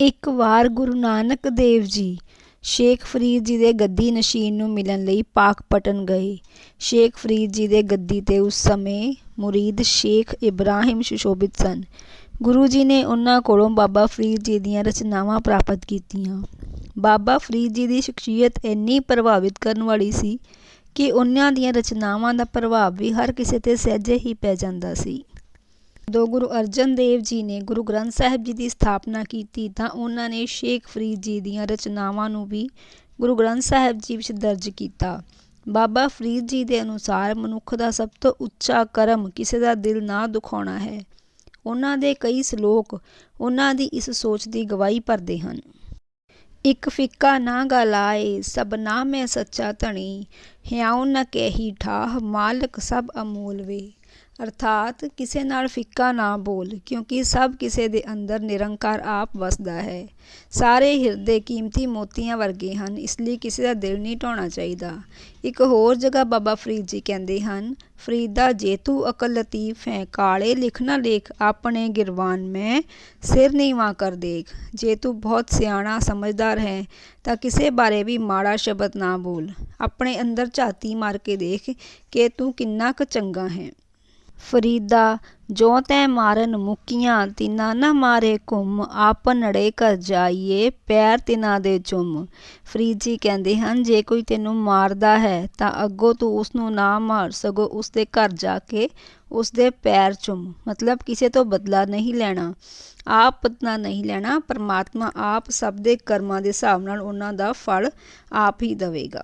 ਇੱਕ ਵਾਰ ਗੁਰੂ ਨਾਨਕ ਦੇਵ ਜੀ ਸ਼ੇਖ ਫਰੀਦ ਜੀ ਦੇ ਗੱਦੀ ਨਸ਼ੀਨ ਨੂੰ ਮਿਲਣ ਲਈ ਪਾਕਪਟਨ ਗਏ। ਸ਼ੇਖ ਫਰੀਦ ਜੀ ਦੇ ਗੱਦੀ ਤੇ ਉਸ ਸਮੇਂ ਮੁਰੀਦ ਸ਼ੇਖ ਇਬਰਾਹਿਮ ਸੁਸ਼ੋਭਿਤ ਸਨ। ਗੁਰੂ ਜੀ ਨੇ ਉਹਨਾਂ ਕੋਲੋਂ ਬਾਬਾ ਫਰੀਦ ਜੀ ਦੀਆਂ ਰਚਨਾਵਾਂ ਪ੍ਰਾਪਤ ਕੀਤੀਆਂ। ਬਾਬਾ ਫਰੀਦ ਜੀ ਦੀ ਸ਼ਖਸੀਅਤ ਇੰਨੀ ਪ੍ਰਭਾਵਿਤ ਕਰਨ ਵਾਲੀ ਸੀ ਕਿ ਉਹਨਾਂ ਦੀਆਂ ਰਚਨਾਵਾਂ ਦਾ ਪ੍ਰਭਾਵ ਵੀ ਹਰ ਕਿਸੇ ਤੇ ਸਹਿਜੇ ਹੀ ਪੈ ਜਾਂਦਾ ਸੀ। ਜਦੋਂ ਗੁਰੂ ਅਰਜਨ ਦੇਵ ਜੀ ਨੇ ਗੁਰੂ ਗ੍ਰੰਥ ਸਾਹਿਬ ਜੀ ਦੀ ਸਥਾਪਨਾ ਕੀਤੀ ਤਾਂ ਉਹਨਾਂ ਨੇ ਸ਼ੇਖ ਫਰੀਦ ਜੀ ਦੀਆਂ ਰਚਨਾਵਾਂ ਨੂੰ ਵੀ ਗੁਰੂ ਗ੍ਰੰਥ ਸਾਹਿਬ ਜੀ ਵਿੱਚ ਦਰਜ ਕੀਤਾ। ਬਾਬਾ ਫਰੀਦ ਜੀ ਦੇ ਅਨੁਸਾਰ ਮਨੁੱਖ ਦਾ ਸਭ ਤੋਂ ਉੱਚਾ ਕਰਮ ਕਿਸੇ ਦਾ ਦਿਲ ਨਾ ਦੁਖਾਉਣਾ ਹੈ। ਉਹਨਾਂ ਦੇ ਕਈ ਸਲੋਕ ਉਹਨਾਂ ਦੀ ਇਸ ਸੋਚ ਦੀ ਗਵਾਹੀ ਭਰਦੇ ਹਨ। ਇੱਕ ਫਿੱਕਾ ਨਾ ਗਾਲਾਏ ਸਭਨਾ ਮੈਂ ਸੱਚਾ ਧਣੀ ਹਿਆਉ ਨ ਕੇਹੀ ਠਾਹ, ਮਾਲਕ ਸਭ ਅਮੋਲ ਵੇ। ਅਰਥਾਤ ਕਿਸੇ ਨਾਲ ਫਿੱਕਾ ਨਾ ਬੋਲ, ਕਿਉਂਕਿ ਸਭ ਕਿਸੇ ਦੇ ਅੰਦਰ ਨਿਰੰਕਾਰ ਆਪ ਵਸਦਾ ਹੈ। ਸਾਰੇ ਹਿਰਦੇ ਕੀਮਤੀ ਮੋਤੀਆਂ ਵਰਗੇ ਹਨ, ਇਸ ਲਈ ਕਿਸੇ ਦਾ ਦਿਲ ਨਹੀਂ ਢਾਉਣਾ ਚਾਹੀਦਾ। ਇੱਕ ਹੋਰ ਜਗ੍ਹਾ ਬਾਬਾ ਫਰੀਦ ਜੀ ਕਹਿੰਦੇ ਹਨ, ਫਰੀਦਾ ਜੇ ਤੂੰ ਅਕਲ ਲਤੀਫ ਹੈ, ਕਾਲੇ ਲਿਖ ਨਾ ਲੇਖ ਆਪਣੇ ਗਿਰਵਾਨ ਮੈਂ ਸਿਰ ਨੀਵਾਂ ਕਰ ਦੇਖ। ਜੇ ਤੂੰ ਬਹੁਤ ਸਿਆਣਾ ਸਮਝਦਾਰ ਹੈ, ਤਾਂ ਕਿਸੇ ਬਾਰੇ ਵੀ ਮਾੜਾ ਸ਼ਬਦ ਨਾ ਬੋਲ। ਆਪਣੇ ਅੰਦਰ ਝਾਤੀ ਮਾਰ ਕੇ ਦੇਖ ਕਿ ਤੂੰ ਕਿੰਨਾ ਕੁ ਚੰਗਾ ਹੈ ਫਰੀਦਾ, ਜੋ ਤੈਂ ਮਾਰਨ ਮੁੱਕੀਆਂ, ਤਿਨਾਂ ਨਾ ਮਾਰੇ ਘੁੰਮ ਆਪ ਨੜੇ ਘਰ ਜਾਈਏ, ਪੈਰ ਤਿਨਾਂ ਦੇ ਚੁੰਮ। ਫਰੀਦ ਜੀ ਕਹਿੰਦੇ ਹਨ, ਜੇ ਕੋਈ ਤੈਨੂੰ ਮਾਰਦਾ ਹੈ, ਤਾਂ ਅੱਗੋਂ ਤੂੰ ਉਸਨੂੰ ਨਾ ਮਾਰ, ਸਗੋਂ ਉਸਦੇ ਘਰ ਜਾ ਕੇ ਉਸਦੇ ਪੈਰ ਚੁੰਮ। ਮਤਲਬ ਕਿਸੇ ਤੋਂ ਬਦਲਾ ਨਹੀਂ ਲੈਣਾ ਆਪ ਪਤਨਾ ਨਹੀਂ ਲੈਣਾ, ਪਰਮਾਤਮਾ ਆਪ ਸਭ ਦੇ ਕਰਮਾਂ ਦੇ ਹਿਸਾਬ ਨਾਲ ਉਹਨਾਂ ਦਾ ਫਲ ਆਪ ਹੀ ਦੇਵੇਗਾ